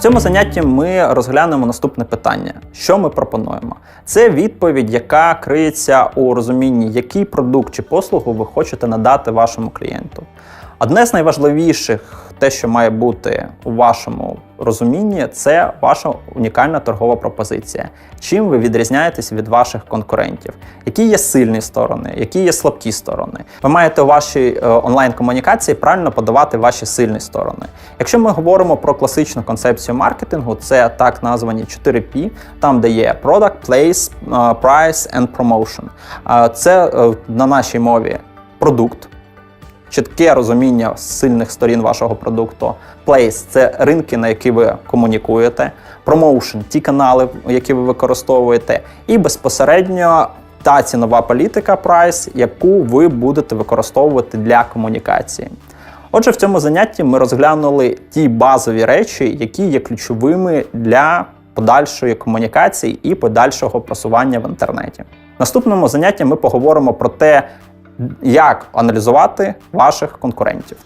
В цьому занятті ми розглянемо наступне питання: що ми пропонуємо? Це відповідь, яка криється у розумінні, який продукт чи послугу ви хочете надати вашому клієнту. Одне з найважливіших, те, що має бути у вашому розумінні, це ваша унікальна торгова пропозиція. Чим ви відрізняєтесь від ваших конкурентів? Які є сильні сторони, які є слабкі сторони? Ви маєте у вашій е, онлайн-комунікації правильно подавати ваші сильні сторони. Якщо ми говоримо про класичну концепцію маркетингу, це так названі 4P, там де є Product, Place, е, Price and Promotion. Е, Це на нашій мові продукт чітке розуміння сильних сторін вашого продукту. Place – це ринки, на які ви комунікуєте. Promotion – ті канали, які ви використовуєте, і безпосередньо та цінова політика Price, яку ви будете використовувати для комунікації. Отже, в цьому занятті ми розглянули ті базові речі, які є ключовими для подальшої комунікації і подальшого просування в інтернеті. В наступному занятті ми поговоримо про те, як аналізувати ваших конкурентів.